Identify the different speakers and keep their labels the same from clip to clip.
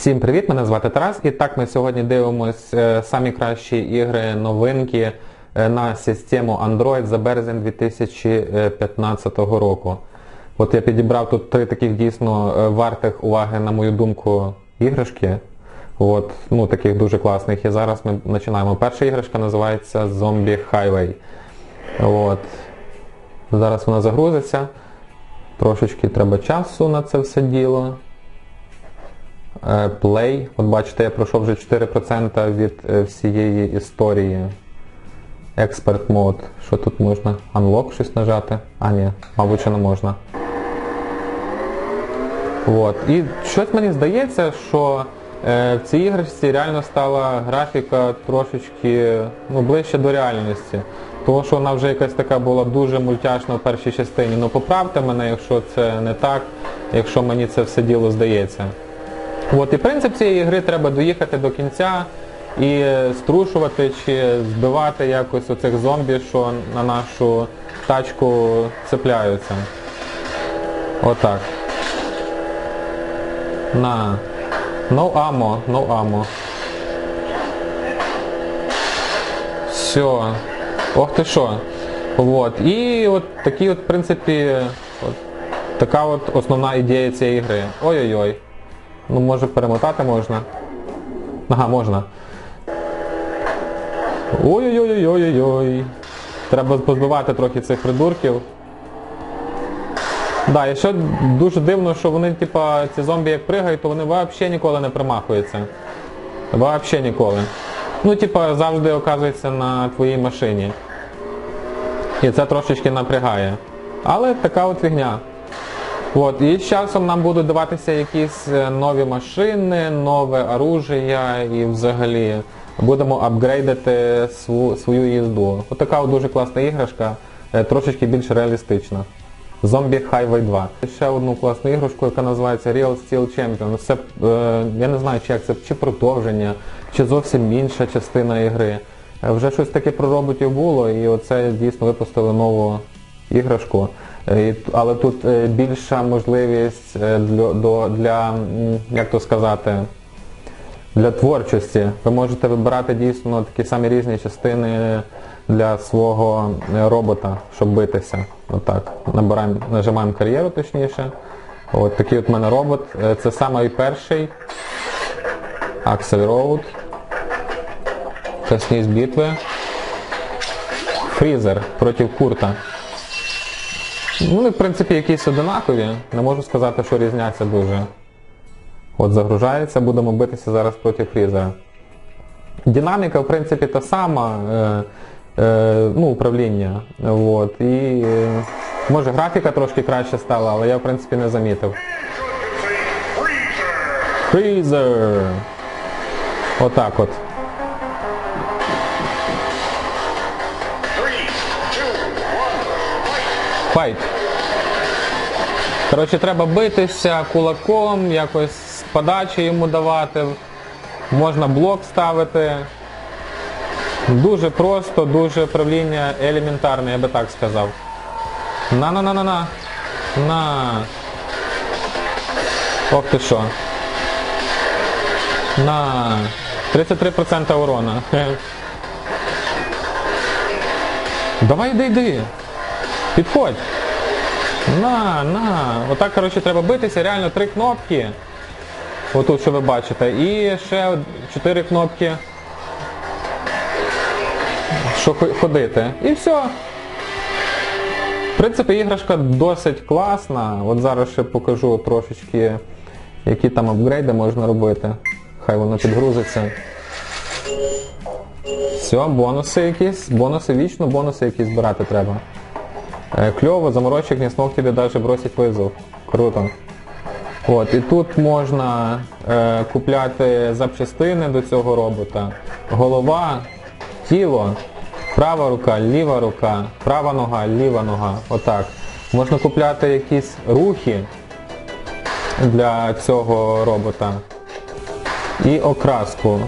Speaker 1: Всім привіт, мене звати Тарас. І так ми сьогодні дивимось е, самі кращі ігри, новинки е, на систему Android за березень 2015 року. От я підібрав тут три таких дійсно е, вартих уваги, на мою думку, іграшки. От, ну, таких дуже класних. І зараз ми починаємо. Перша іграшка називається Zombie Highway. От. Зараз вона загрузиться. Трошечки треба часу на це все діло. Е, Play. От бачите, я пройшов вже 4% від е, всієї історії. Expert Mode. Що тут можна? Unlock щось нажати? А, ні, мабуть, що не можна. От. І щось мені здається, що е, в цій іграшці реально стала графіка трошечки ну, ближче до реальності. Тому що вона вже якась така була дуже мультяшна в першій частині. Ну поправте мене, якщо це не так, якщо мені це все діло здається. От і принцип цієї гри треба доїхати до кінця і струшувати чи збивати якось оцих зомбі, що на нашу тачку цепляються. Отак. На. No ammo, no ammo. Все. Ох ти що. Вот. І от такі от, в принципі, от, така от основна ідея цієї гри. Ой-ой-ой. Ну може перемотати можна. Ага, можна. Ой-ой-ой-ой-ой-ой. Треба позбивати трохи цих придурків. Да, і ще дуже дивно, що вони, типа, ці зомбі як пригають, то вони взагалі ніколи не примахуються. Взагалі ніколи. Ну, типа, завжди оказується на твоїй машині. І це трошечки напрягає. Але така от фігня. От, і з часом нам будуть даватися якісь е, нові машини, нове оружие і взагалі будемо апгрейдити сву- свою їзду. От така от дуже класна іграшка, е, трошечки більш реалістична. Zombie Highway 2. Ще одну класну іграшку, яка називається Real Steel Champion. Це, е, я не знаю, чи як це, чи продовження, чи зовсім інша частина ігри. Е, Вже щось таке про роботів було, і оце дійсно випустили нову іграшку. Е, Але тут е, більша можливість е, для, для як то сказати, для творчості. Ви можете вибирати дійсно такі самі різні частини для свого робота, щоб битися. Отак. Набираємо, нажимаємо кар'єру точніше. От такий от в мене робот. Це самий перший. Axel Road. Чесність битви. Фрізер проти Курта. Ну, Вони, в принципі, якісь одинакові. Не можу сказати, що різняться дуже. От загружається, будемо битися зараз проти фрізера. Динаміка, в принципі, та сама, е, е, ну, управління. От, і е, може графіка трошки краще стала, але я, в принципі, не замітив. Фрізер! Отак от. Файт. Коротше, треба битися кулаком, якось подачі йому давати. Можна блок ставити. Дуже просто, дуже правління елементарне, я би так сказав. На-на-на-на-на. На. Ох ти що. На. 33% урона. Давай йди, йди. Підходь. На, на. Отак, коротше, треба битися. Реально три кнопки. Отут, що ви бачите. І ще чотири кнопки. Що ходити. І все. В принципі, іграшка досить класна. От зараз ще покажу трошечки, які там апгрейди можна робити. Хай воно підгрузиться. Все, бонуси якісь, бонуси вічно, бонуси якісь збирати треба. Е, Кльово, заморочок не смог тебе даже бросить вызов. Круто. От, і тут можна е, купляти запчастини до цього робота. Голова, тіло, права рука, ліва рука, права нога, ліва нога. Отак. Можна купляти якісь рухи для цього робота. І окраску.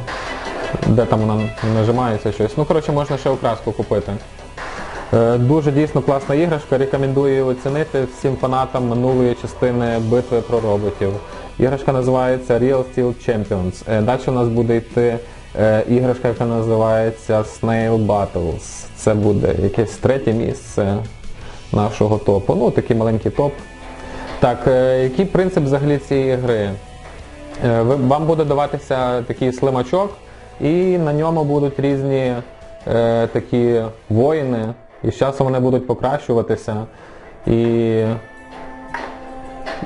Speaker 1: Де там вона нажимається щось. Ну, коротше, можна ще окраску купити. Е, Дуже дійсно класна іграшка, рекомендую її оцінити всім фанатам минулої частини битви про роботів. Іграшка називається Real Steel Champions. Е, Далі у нас буде йти е, іграшка, яка називається Snail Battles. Це буде якесь третє місце нашого топу. Ну, такий маленький топ. Так, який принцип взагалі цієї гри? Вам буде даватися такий слимачок, і на ньому будуть різні такі воїни, і з часом вони будуть покращуватися. І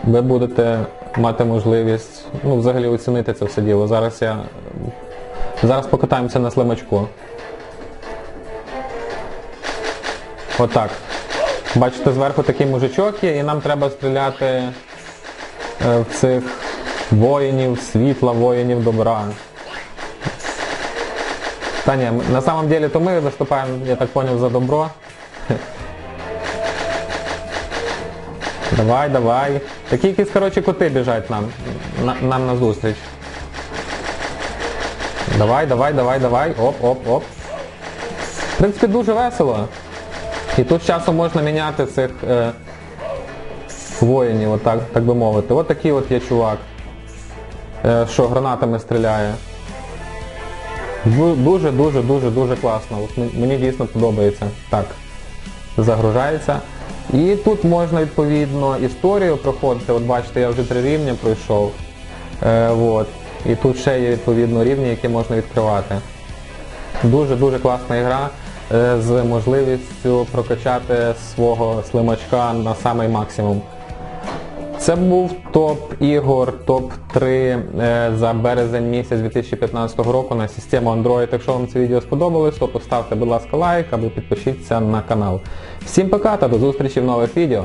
Speaker 1: ви будете мати можливість ну, взагалі оцінити це все діло. Зараз я зараз покатаємося на слимачку. Отак. Бачите, зверху такий мужичок є, і нам треба стріляти е, в цих воїнів світла, воїнів добра. Та ні, на самом деле то ми виступаємо, я так поняв, за добро. Давай, давай. Такі якісь, коротше, коти біжать нам, на, нам на зустріч. Давай, давай, давай, давай. Оп, оп, оп. В принципі, дуже весело. І тут часом можна міняти цих е, воїнів, отак, так би мовити. От такий от є чувак, е, що гранатами стріляє. Ду- Дуже, дуже, дуже, дуже класно. Мені дійсно подобається. Так, загружається. І тут можна відповідно історію проходити. От бачите, я вже три рівня пройшов. Е, от. І тут ще є відповідно рівні, які можна відкривати. Дуже-дуже класна гра е, з можливістю прокачати свого слимачка на самий максимум. Це був топ ігор, топ-3 е, за березень місяць 2015 року на систему Android. Якщо вам це відео сподобалось, то поставте, будь ласка, лайк або підпишіться на канал. Всім пока та до зустрічі в нових відео.